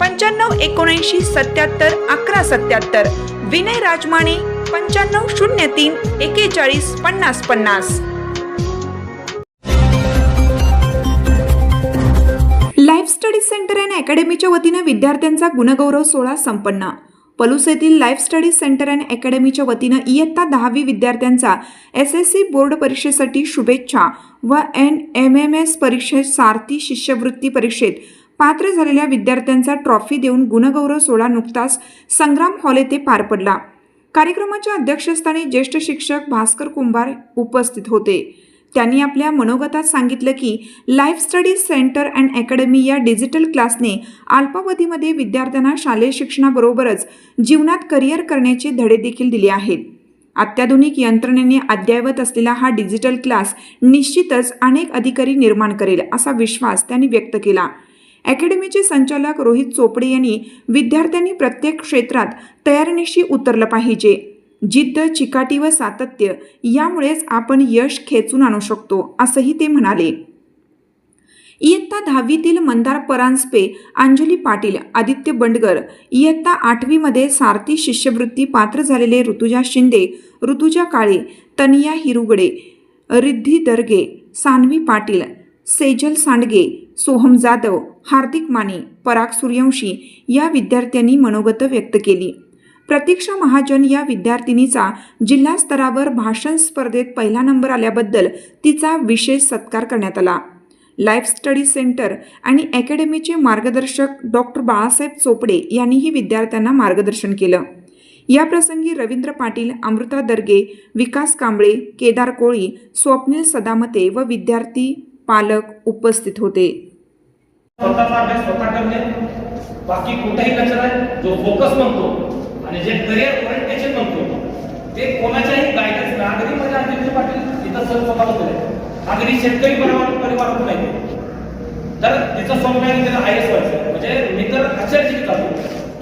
पंच्याण्णव एकोणऐंशी सत्याहत्तर अकरा सत्याहत्तर. विनय राजमाने पंच्याण्णव शून्य तीन एकेचाळीस पन्नास पन्नास. लाईफ स्टडी सेंटर अँड अकॅडमीच्या वतीनं विद्यार्थ्यांचा गुणगौरव सोहळा संपन्न. पलूस येथील लाईफ स्टडी सेंटर अँड अकॅडमीच्या वतीनं इयत्ता दहावी विद्यार्थ्यांचा एस एस सी बोर्ड परीक्षेसाठी शुभेच्छा व एन एम एम एस परीक्षेत सारथी शिष्यवृत्ती परीक्षेत पात्र झालेल्या विद्यार्थ्यांचा ट्रॉफी देऊन गुणगौरव सोहळा नुकताच संग्राम हॉल येथे पार पडला. कार्यक्रमाच्या अध्यक्षस्थानी ज्येष्ठ शिक्षक भास्कर कुंभार उपस्थित होते. त्यांनी आपल्या मनोगतात सांगितलं की life study centre and academy या डिजिटल क्लासने अल्पावधीमध्ये विद्यार्थ्यांना शालेय शिक्षणाबरोबरच जीवनात करिअर करण्याचे धडे देखील दिले आहेत. अत्याधुनिक यंत्रणेने अद्ययावत असलेला हा डिजिटल क्लास निश्चितच अनेक अधिकारी निर्माण करेल असा विश्वास त्यांनी व्यक्त केला. अकॅडमीचे संचालक रोहित चोपडे यांनी विद्यार्थ्यांनी प्रत्येक क्षेत्रात तयारीनिशी उतरलं पाहिजे. जिद्द चिकाटी व सातत्य यामुळेच आपण यश खेचून आणू शकतो असंही ते म्हणाले. इयत्ता दहावीतील मंदार परांजपे अंजली पाटील आदित्य बंडगर इयत्ता आठवीमध्ये सारथी शिष्यवृत्ती पात्र झालेले ऋतुजा शिंदे ऋतुजा काळे तनिया हिरुगडे रिद्धी दर्गे सानवी पाटील सेजल सांडगे सोहम जाधव हार्दिक माने पराग सूर्यवंशी या विद्यार्थ्यांनी मनोगत व्यक्त केली. प्रतीक्षा महाजन या विद्यार्थिनीचा जिल्हा स्तरावर भाषण स्पर्धेत पहिला नंबर आल्याबद्दल तिचा विशेष सत्कार करण्यात आला. लाईफ स्टडी सेंटर आणि अकॅडमीचे मार्गदर्शक डॉक्टर बाळासाहेब चोपडे यांनीही विद्यार्थ्यांना मार्गदर्शन केलं. या प्रसंगी रवींद्र पाटील अमृता दर्गे विकास कांबळे केदार कोळी स्वप्नील सदामते व विद्यार्थी पालक उपस्थित होते. स्वतःचा अभ्यास स्वतः करणे बाकी कुठेही कचरा जो फोकस म्हणतो आणि जे करिअर ओरिएंटेशन म्हणतो ते कोणाच्याही गायडन्स नागरी म्हणजे माझ्या आदित्य पाटील इथं सर्व स्वतः होते अगदी शेतकरी परिवार परिवारातून नाही तर तिचं स्वप्न आहे त्याला आय एस व्हायचं. म्हणजे मी तर आश्चर्यचकित झालो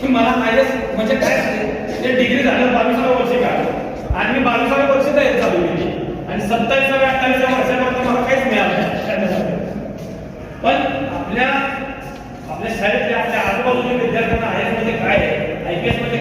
की मला आय एस म्हणजे काय असते ते डिग्री झालं बावीसाव्या वर्षी काढलं आणि मी बावीसाव्या वर्षी तयार आपल्या आपल्या शाळेतल्या आपल्या आजूबाजूच्या विद्यार्थ्यांना आय एसमध्ये काय आहे? आय पी एसमध्ये